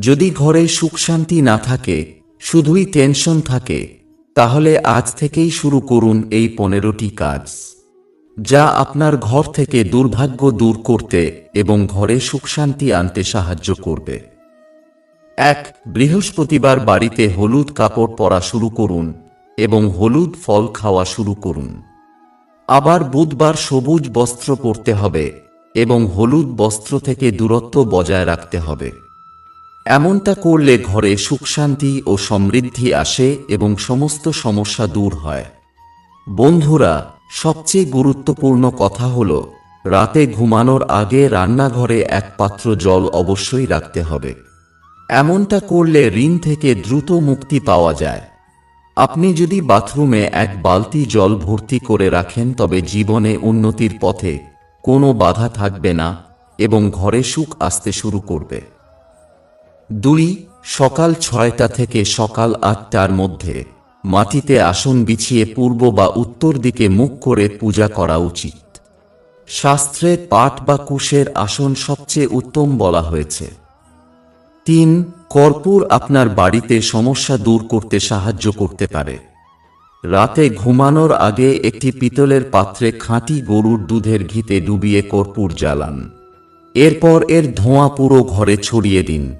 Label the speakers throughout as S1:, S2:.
S1: যদি ঘরে সুখ শান্তি না থাকে, শুধুই টেনশন থাকে, তাহলে আজ থেকেই শুরু করুন এই পনেরোটি কাজ। যা আপনার ঘর থেকে দুর্ভাগ্য দূর করতে এবং ঘরে সুখ শান্তি আনতে সাহায্য করবে। এক, বৃহস্পতিবার বাড়িতে হলুদ কাপড় পরা শুরু করুন এবং হলুদ ফল খাওয়া শুরু করুন। আবার বুধবার সবুজ বস্ত্র পরতে হবে এবং হলুদ বস্ত্র থেকে দূরত্ব বজায় রাখতে হবে। এমনটা করলে ঘরে সুখ শান্তি ও সমৃদ্ধি আসে এবং সমস্ত সমস্যা দূর হয়। বন্ধুরা, সবচেয়ে গুরুত্বপূর্ণ কথা হল, রাতে ঘুমানোর আগে রান্নাঘরে এক পাত্র জল অবশ্যই রাখতে হবে। এমনটা করলে ঋণ থেকে দ্রুত মুক্তি পাওয়া যায়। আপনি যদি বাথরুমে এক বালতি জল ভর্তি করে রাখেন, তবে জীবনে উন্নতির পথে কোনো বাধা থাকবে না এবং ঘরে সুখ আসতে শুরু করবে। দুই, সকাল ছয়টা থেকে সকাল আটটার মধ্যে মাটিতে আসন বিছিয়ে পূর্ব বা উত্তর দিকে মুখ করে পূজা করা উচিত। শাস্ত্রে পাট বা কুশের আসন সবচেয়ে উত্তম বলা হয়েছে। তিন, কর্পূর আপনার বাড়িতে সমস্যা দূর করতে সাহায্য করতে পারে। রাতে ঘুমানোর আগে একটি পিতলের পাত্রে খাঁটি গরুর দুধের ঘিতে ডুবিয়ে কর্পূর জ্বালান। এরপর এর ধোঁয়া পুরো ঘরে ছড়িয়ে দিন।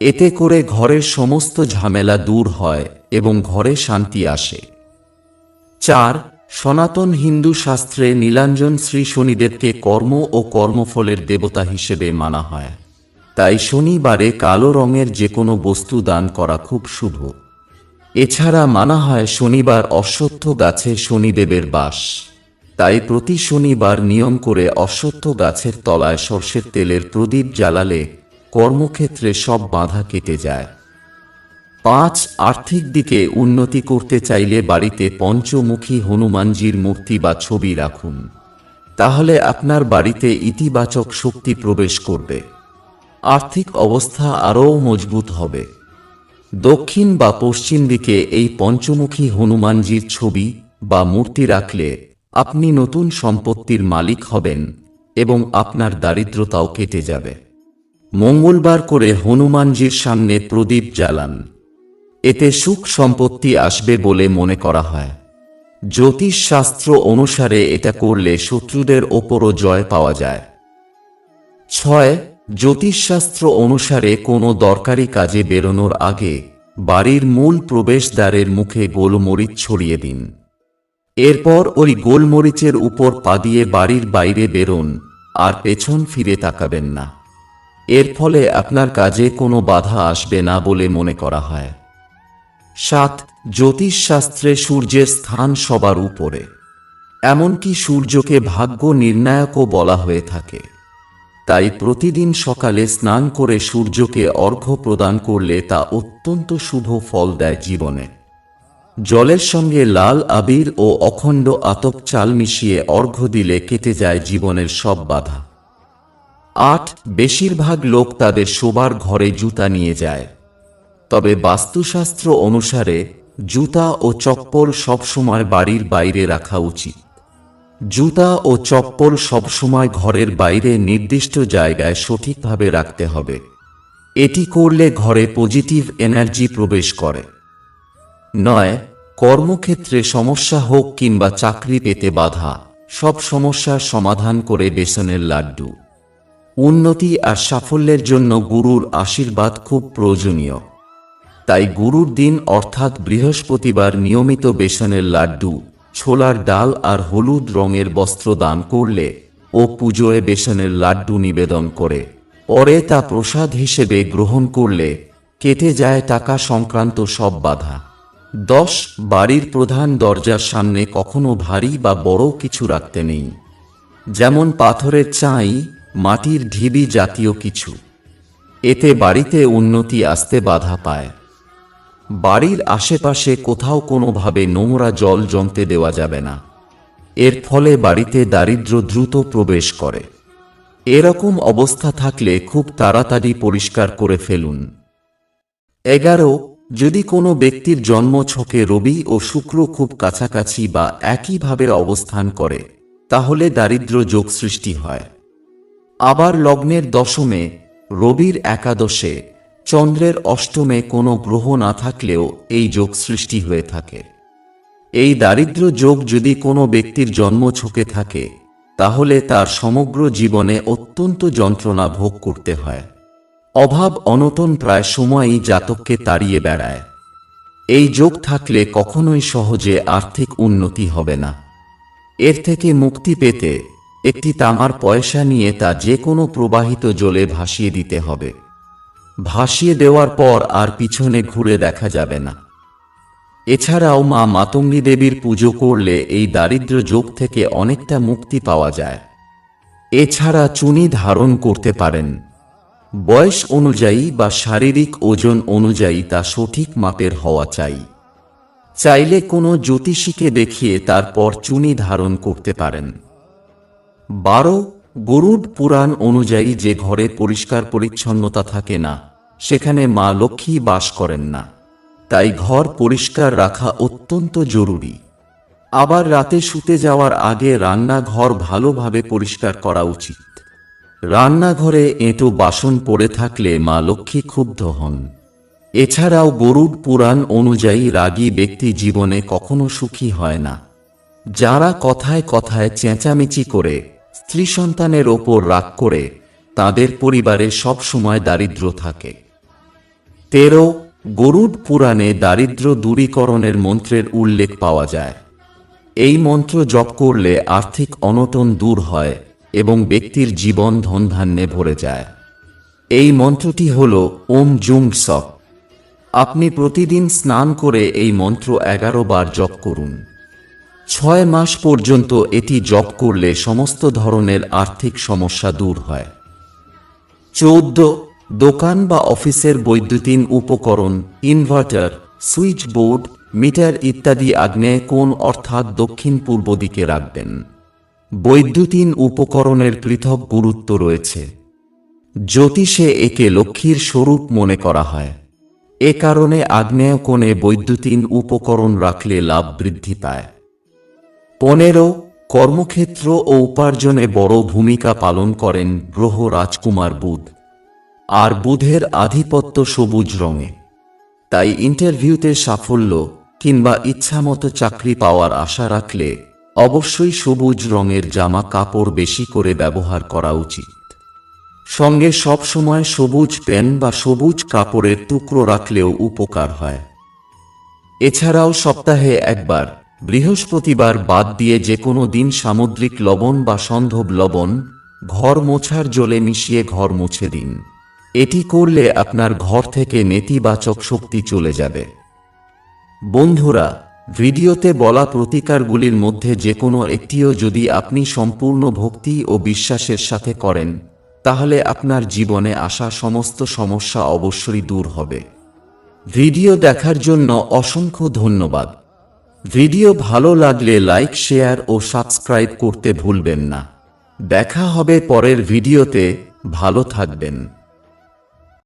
S1: এতে করে ঘরের সমস্ত ঝামেলা দূর হয় এবং ঘরে শান্তি আসে। চার, সনাতন হিন্দু শাস্ত্রে নীলাঞ্জন শ্রী শনিদেবকে কর্ম ও কর্মফলের দেবতা হিসেবে মানা হয়। তাই শনিবারে কালো রঙের যে কোনো বস্তু দান করা খুব শুভ। এছাড়া মানা হয় শনিবার অশ্বত্থ গাছে শনিদেবের বাস। তাই প্রতি শনিবার নিয়ম করে অশ্বত্থ গাছের তলায় সর্ষের তেলের প্রদীপ জ্বালালে কর্মক্ষেত্রে সব বাধা কেটে যায়। পাঁচ, আর্থিক দিকে উন্নতি করতে চাইলে বাড়িতে পঞ্চমুখী হনুমানজির মূর্তি বা ছবি রাখুন। তাহলে আপনার বাড়িতে ইতিবাচক শক্তি প্রবেশ করবে। আর্থিক অবস্থা আরও মজবুত হবে। দক্ষিণ বা পশ্চিম দিকে এই পঞ্চমুখী হনুমানজির ছবি বা মূর্তি রাখলে আপনি নতুন সম্পত্তির মালিক হবেন এবং আপনার দারিদ্রতাও কেটে যাবে। মঙ্গলবার করে হনুমানজির সামনে প্রদীপ জ্বালান। এতে সুখ সম্পত্তি আসবে বলে মনে করা হয়। জ্যোতিষ শাস্ত্র অনুসারে এটা করলে শত্রুদের ওপরও জয় পাওয়া যায়। ছয় জ্যোতিষশাস্ত্র অনুসারে কোনো দরকারি কাজে বেরোনোর আগে বাড়ির মূল প্রবেশদ্বারের মুখে গোলমরিচ ছড়িয়ে দিন। এরপর ওই গোলমরিচের উপর পা দিয়ে বাড়ির বাইরে বেরোন, আর পেছন ফিরে তাকাবেন না। এর ফলে আপনার কাজে কোনো বাধা আসবে না বলে মনে করা হয়। সাত, জ্যোতিষশাস্ত্রে সূর্যের স্থান সবার উপরে। এমনকি সূর্যকে ভাগ্য নির্ণায়কও বলা হয়ে থাকে। তাই প্রতিদিন সকালে স্নান করে সূর্যকে অর্ঘ্য প্রদান করলে তা অত্যন্ত শুভ ফল দেয় জীবনে। জলের সঙ্গে লাল আবির ও অখণ্ড আতপ চাল মিশিয়ে অর্ঘ্য দিলে কেটে যায় জীবনের সব বাধা। আট বেশিরভাগ লোক তাদের শোবার ঘরে জুতা নিয়ে যায়। তবে বাস্তুশাস্ত্র অনুসারে জুতা ও চপ্পল সবসময় বাড়ির বাইরে রাখা উচিত। জুতা ও চপ্পল সবসময় ঘরের বাইরে নির্দিষ্ট জায়গায় সঠিকভাবে রাখতে হবে। এটি করলে ঘরে পজিটিভ এনার্জি প্রবেশ করে। নয়, কর্মক্ষেত্রে সমস্যা হোক কিংবা চাকরি পেতে বাধা, সব সমস্যার সমাধান করে বেসনের লাড্ডু। উন্নতি আর সাফল্যের জন্য গুরুর আশীর্বাদ খুব প্রয়োজনীয়। তাই গুরুর দিন অর্থাৎ বৃহস্পতিবার নিয়মিত বেসনের লাড্ডু, ছোলার ডাল আর হলুদ রঙের বস্ত্র দান করলে ও পুজোয় বেসনের লাড্ডু নিবেদন করে। পরে তা প্রসাদ হিসেবে গ্রহণ করলে কেটে যায় টাকা সংক্রান্ত সব বাধা। দশ, বাড়ির প্রধান দরজার সামনে কখনো ভারী বা বড় কিছু রাখতে নেই। যেমন পাথরের চাই মাটির ঢিবি জাতীয় কিছু। এতে বাড়িতে উন্নতি আসতে বাধা পায়। বাড়ির আশেপাশে কোথাও কোনোভাবে নোংরা জল জমতে দেওয়া যাবে না। এর ফলে বাড়িতে দারিদ্র দ্রুত প্রবেশ করে। এরকম অবস্থা থাকলে খুব তাড়াতাড়ি পরিষ্কার করে ফেলুন। এগারো, যদি কোনো ব্যক্তির জন্ম ছকে রবি ও শুক্র খুব কাছাকাছি বা একইভাবে অবস্থান করে, তাহলে দারিদ্র যোগ সৃষ্টি হয়। আবার লগ্নের দশমে, রবির একাদশে, চন্দ্রের অষ্টমে কোনো গ্রহ না থাকলেও এই যোগ সৃষ্টি হয়ে থাকে। এই দারিদ্র যোগ যদি কোনো ব্যক্তির জন্ম ছকে থাকে, তাহলে তার সমগ্র জীবনে অত্যন্ত যন্ত্রণা ভোগ করতে হয়। অভাব অনটন প্রায় সময়ই জাতককে তাড়িয়ে বেড়ায়। এই যোগ থাকলে কখনোই সহজে আর্থিক উন্নতি হবে না। এর থেকে মুক্তি পেতে একটি তামার পয়সা নিয়ে তা যে কোনো প্রবাহিত জলে ভাসিয়ে দিতে হবে। ভাসিয়ে দেওয়ার পর আর পিছনে ঘুরে দেখা যাবে না। এছাড়াও মা মাতঙ্গী দেবীর পুজো করলে এই দারিদ্র যোগ থেকে অনেকটা মুক্তি পাওয়া যায়। এছাড়া চুনি ধারণ করতে পারেন। বয়স অনুযায়ী বা শারীরিক ওজন অনুযায়ী তা সঠিক মাপের হওয়া চাই। চাইলে কোনো জ্যোতিষীকে দেখিয়ে তারপর চুনি ধারণ করতে পারেন। বারো, গরুড পুরাণ অনুযায়ী যে ঘরে পরিষ্কার পরিচ্ছন্নতা থাকে না, সেখানে মা লক্ষ্মী বাস করেন না। তাই ঘর পরিষ্কার রাখা অত্যন্ত জরুরি। আবার রাতে শুতে যাওয়ার আগে রান্নাঘর ভালোভাবে পরিষ্কার করা উচিত। রান্নাঘরে এঁটো বাসন পড়ে থাকলে মা লক্ষ্মী ক্ষুব্ধ হন। এছাড়াও গরুড পুরাণ অনুযায়ী রাগী ব্যক্তি জীবনে কখনো সুখী হয় না। যারা কথায় কথায় চেঁচামেচি করে স্ত্রী সন্তানের ওপর রাগ করে তাদের পরিবারে সব সময় দারিদ্র থাকে। তেরো, গরুড পুরাণে দারিদ্র দূরীকরণের মন্ত্রের উল্লেখ পাওয়া যায়। এই মন্ত্র জপ করলে আর্থিক অনটন দূর হয় এবং ব্যক্তির জীবন ধনধান্যে ভরে যায়। এই মন্ত্রটি হল ওম জুম সক। আপনি প্রতিদিন স্নান করে এই মন্ত্র এগারো বার জপ করুন। ছয় মাস পর্যন্ত এটি জপ করলে সমস্ত ধরনের আর্থিক সমস্যা দূর হয়। চৌদ্দ, দোকান বা অফিসের বৈদ্যুতিন উপকরণ, ইনভার্টার, সুইচ বোর্ড, মিটার ইত্যাদি আগ্নেয় কোণ অর্থাৎ দক্ষিণ পূর্ব দিকে রাখবেন। বৈদ্যুতিন উপকরণের পৃথক গুরুত্ব রয়েছে। জ্যোতিষে একে লক্ষ্মীর স্বরূপ মনে করা হয়। এ কারণে আগ্নেয় কোণে বৈদ্যুতিন উপকরণ রাখলে লাভ বৃদ্ধি পায়। পনেরো কর্মক্ষেত্র ও উপার্জনে বড় ভূমিকা পালন করেন গ্রহ রাজকুমার বুধ। আর বুধের আধিপত্য সবুজ রঙে। তাই ইন্টারভিউতে সাফল্য কিংবা ইচ্ছামতো চাকরি পাওয়ার আশা রাখলে অবশ্যই সবুজ রঙের জামা কাপড় বেশি করে ব্যবহার করা উচিত। সঙ্গে সব সময় সবুজ পেন বা সবুজ কাপড়ের টুকরো রাখলেও উপকার হয়। এছাড়াও সপ্তাহে একবার বৃহস্পতিবার বাদ দিয়ে যে কোনো দিন সামুদ্রিক লবণ বা সন্ধব লবণ, ঘর মোছার জলে মিশিয়ে ঘর মুছে দিন। এটি করলে আপনার ঘর থেকে নেতিবাচক শক্তি চলে যাবে। বন্ধুরা, ভিডিওতে বলা প্রতিকারগুলির মধ্যে যে কোনো একটিও যদি আপনি সম্পূর্ণ ভক্তি ও বিশ্বাসের সাথে করেন, তাহলে আপনার জীবনে আসা সমস্ত সমস্যা অবশ্যই দূর হবে। ভিডিও দেখার জন্য অসংখ্য ধন্যবাদ। ভিডিও ভালো লাগলে লাইক, শেয়ার ও সাবস্ক্রাইব করতে ভুলবেন না। দেখা হবে পরের ভিডিওতে। ভালো থাকবেন।